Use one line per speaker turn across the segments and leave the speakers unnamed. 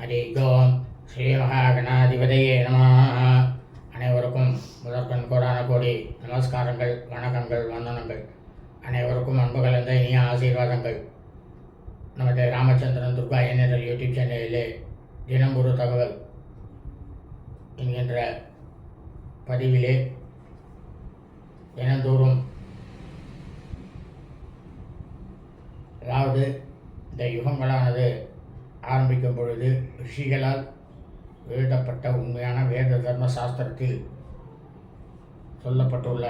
ஹரி ஓம் ஸ்ரீ மகாகணாதிபதியே நம. அனைவருக்கும் முதற்கண் கோடான கோடி நமஸ்காரங்கள் வணக்கங்கள் வந்தனங்கள். அனைவருக்கும் அன்பு கலந்த இனிய ஆசீர்வாதங்கள். நமது ராமச்சந்திரன் துர்கா என்ற யூடியூப் சேனலிலே தினம் ஒரு தகவல் என்கின்ற பதிவிலே தினந்தோறும் அதாவது இந்த யுகங்களானது ஆரம்பிக்கும் பொழுது ரிஷிகளால் எழுதப்பட்ட உண்மையான வேத தர்ம சாஸ்திரத்தில் சொல்லப்பட்டுள்ள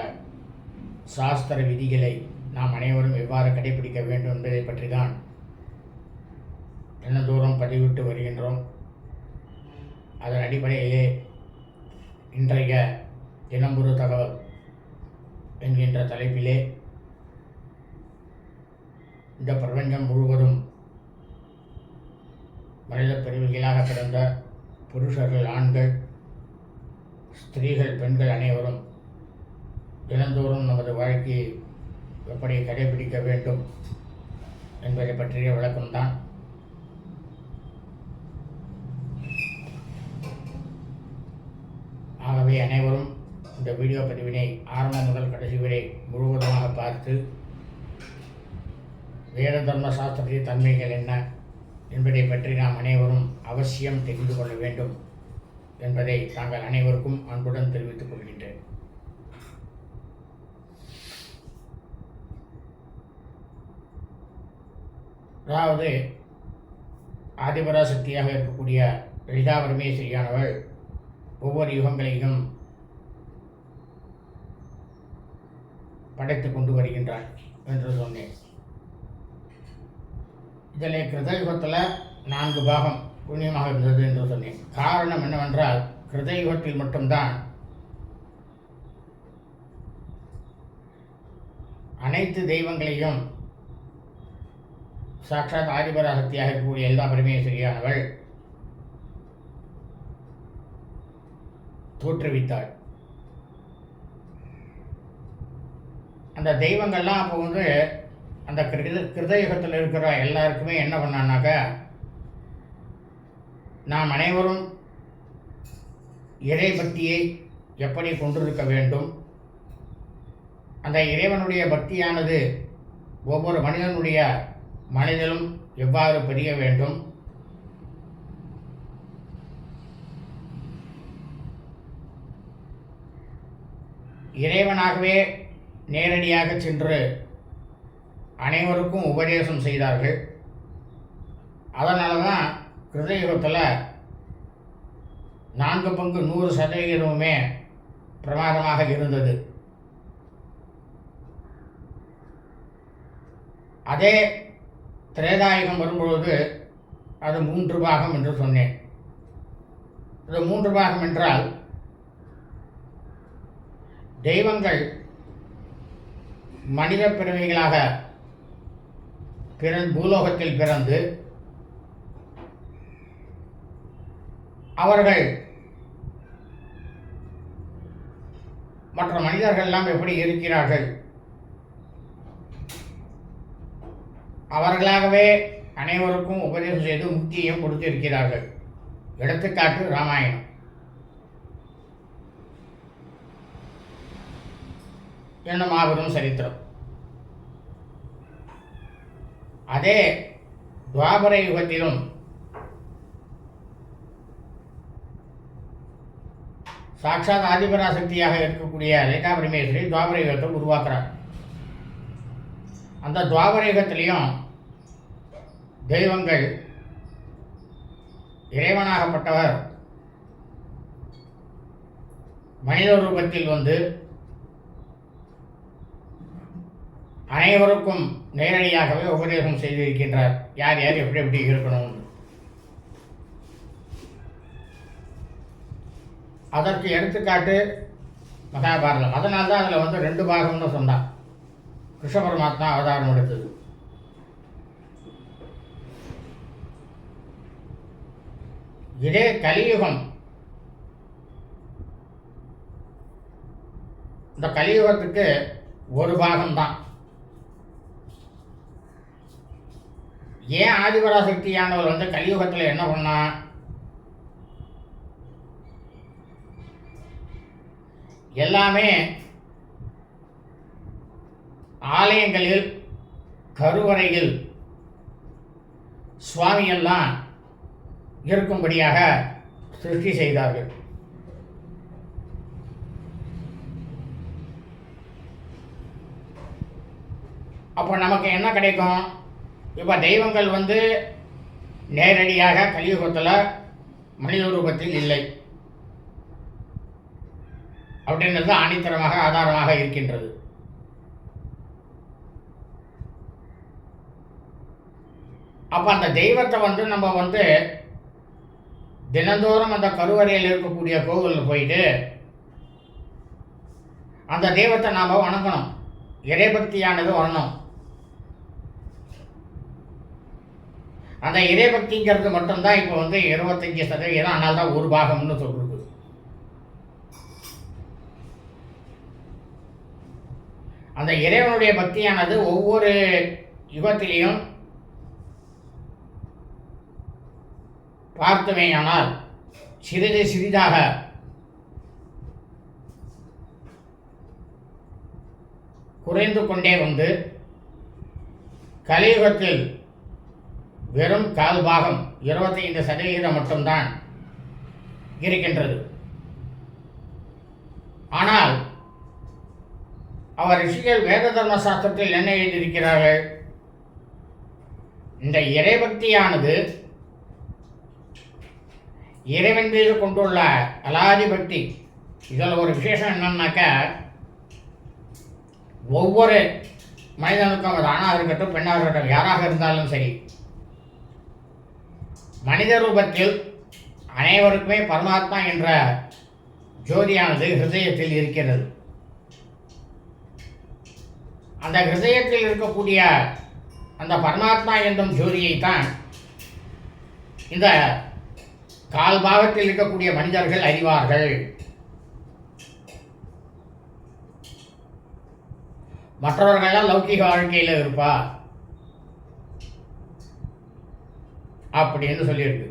சாஸ்திர விதிகளை நாம் அனைவரும் எவ்வாறு கடைபிடிக்க வேண்டும் என்பதை பற்றி தான் தினந்தோறும் பதிவிட்டு வருகின்றோம். அதன் அடிப்படையிலே இன்றைய தினம்புரு தகவல் என்கின்ற தலைப்பிலே இந்த பிரபஞ்சம் முழுவதும் மனித பிரிவுகளாக பிறந்த புருஷர்கள் ஆண்கள் ஸ்திரீகள் பெண்கள் அனைவரும் தினந்தோறும் நமது வாழ்க்கையை எப்படி கடைபிடிக்க வேண்டும் என்பதை பற்றிய விளக்கம்தான். ஆகவே அனைவரும் இந்த வீடியோ பதிவினை ஆரம்பம் முதல் கடைசி வரை முழுவதுமாக பார்த்து வேத தர்ம சாஸ்திரத்தின் தன்மைகள் என்ன? என்பதை பற்றி நாம் அனைவரும் அவசியம் தெரிந்து கொள்ள வேண்டும் என்பதை தாங்கள் அனைவருக்கும் அன்புடன் தெரிவித்துக் கொள்கின்றேன். அதாவது ஆதிபராசக்தியாக இருக்கக்கூடிய லலிதா பரமேஸ்வரியானவள் ஒவ்வொரு யுகங்களையும் படைத்து கொண்டு வருகின்றாள் என்று சொன்னேன். இதில் கிருதயுகத்தில் நான்கு பாகம் புண்ணியமாக இருந்தது என்று சொன்னேன். காரணம் என்னவென்றால் கிருதயுகத்தில் மட்டும்தான் அனைத்து தெய்வங்களையும் சாட்சாத் ஆதிபராசக்தியாக இருக்கக்கூடிய எல்லா பரமேஸ்வரியானவள் தோற்றுவித்தாள். அந்த தெய்வங்கள்லாம் அப்போ வந்து அந்த கிருத கிருதயுகத்தில் இருக்கிற எல்லாருக்குமே என்ன பண்ணான்னாக்கா நாம் அனைவரும் இறை பக்தியை எப்படி கொண்டிருக்க வேண்டும்? அந்த இறைவனுடைய பக்தியானது ஒவ்வொரு மனிதனுடைய மனிதனும் எவ்வாறு பெரிய வேண்டும்? இறைவனாகவே நேரடியாக சென்று அனைவருக்கும் உபதேசம் செய்தார்கள். அதனால தான் கிருதயுகத்தில் நான்கு பங்கு நூறு சதவிகிதமுமே பிரமாதமாக இருந்தது. அதே திரேதாயுகம் வரும்பொழுது அது மூன்று பாகம் என்று சொன்னேன். இது மூன்று பாகம் என்றால் தெய்வங்கள் மனித பிறவிகளாக பிறன் பூலோகத்தில் பிறந்து அவர்கள் மற்ற மனிதர்கள் எல்லாம் எப்படி இருக்கிறார்கள்? அவர்களாகவே அனைவருக்கும் உபதேசம் செய்து முக்தியையும் கொடுத்திருக்கிறார்கள். எடுத்துக்காட்டு ராமாயணம். என்ன மாபெரும் சரித்திரம். அதே துவாபர யுகத்திலும் சாட்சாத் ஆதிபராசக்தியாக இருக்கக்கூடிய லலிதா பரமேஸ்வரி துவாபர யுகத்தை உருவாக்குறார். அந்த துவாபர யுகத்திலையும் தெய்வங்கள் இறைவனாகப்பட்டவர் மனித ரூபத்தில் வந்து அனைவருக்கும் நேரடியாகவே உபதேசம் செய்திருக்கின்றார். யார் யார் எப்படி எப்படி இருக்கணும்? அதற்கு எடுத்துக்காட்டு மகாபாரதம். அதனால தான் அதில் வந்து ரெண்டு பாகம்னு சொன்னான். கிருஷ்ண பரமாத்மா அவதாரம் எடுத்தது. இதே கலியுகம். இந்த கலியுகத்துக்கு ஒரு பாகம்தான். ஏன் ஆதிபராசக்தியானவர் வந்து கலியுகத்தில் என்ன பண்ணா? எல்லாமே ஆலயங்களில் கருவறையில் சுவாமியெல்லாம் இருக்கும்படியாக சிருஷ்டி செய்தார்கள். அப்போ நமக்கு என்ன கிடைக்கும்? இப்போ தெய்வங்கள் வந்து நேரடியாக கலியுகத்தில் மனித ரூபத்தில் இல்லை. அப்படின்றது ஆணித்தரமாக ஆதாரமாக இருக்கின்றது. அப்போ அந்த தெய்வத்தை வந்து நம்ம வந்து தினந்தோறும் அந்த கருவறையில் இருக்கக்கூடிய கோவிலில் போயிட்டு அந்த தெய்வத்தை நாம் வணங்கணும். இறைபக்தியானது வரணும். அந்த இறைபக்திங்கிறது மட்டும்தான் இப்போ வந்து இருபத்தஞ்சி சதவீதம் ஆனால் தான் ஒரு பாகம்னு சொல்றது. அந்த இறைவனுடைய பக்தியானது ஒவ்வொரு யுகத்திலையும் பார்த்துமேயானால் சிறிது சிறிதாக குறைந்து கொண்டே வந்து கலியுகத்தில் வெறும் கால் பாகம் இருபத்தைந்து சதவிகிதம் மட்டும்தான் இருக்கின்றது. ஆனால் அவர் ரிஷிகள் வேத தர்ம சாஸ்திரத்தில் என்ன எழுதியிருக்கிறார்கள்? இந்த இறைபக்தியானது இறைவன் மீது கொண்டுள்ள அலாதிபக்தி. இதில் ஒரு விசேஷம் என்னன்னாக்கா ஒவ்வொரு மனிதனுக்கும் அது ஆணாக இருக்கட்டும் பெண்ணாக இருக்கட்டும் யாராக இருந்தாலும் சரி மனித ரூபத்தில் அனைவருக்குமே பரமாத்மா என்ற ஜோதியானது ஹிருதயத்தில் இருக்கிறது. அந்த ஹிருதயத்தில் இருக்கக்கூடிய அந்த பரமாத்மா என்னும் ஜோதியைத்தான் இந்த கால் பாகத்தில் இருக்கக்கூடிய மனிதர்கள் அறிவார்கள். மற்றவர்கள்லாம் லௌகிக வாழ்க்கையில் இருப்பார் அப்படின்னு சொல்லியிருக்கு.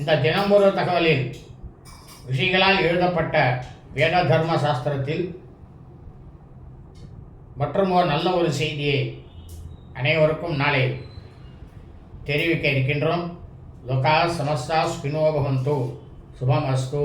இந்த தினம்பொரு தகவலில் ரிஷிகளால் எழுதப்பட்ட வேத தர்ம சாஸ்திரத்தில் மற்றும் ஒரு நல்ல ஒரு செய்தியை அனைவருக்கும் நாளை தெரிவிக்க இருக்கின்றோம். லோகா சமஸ்தா ஸ்பினோ பவந்து. சுபம் அஸ்து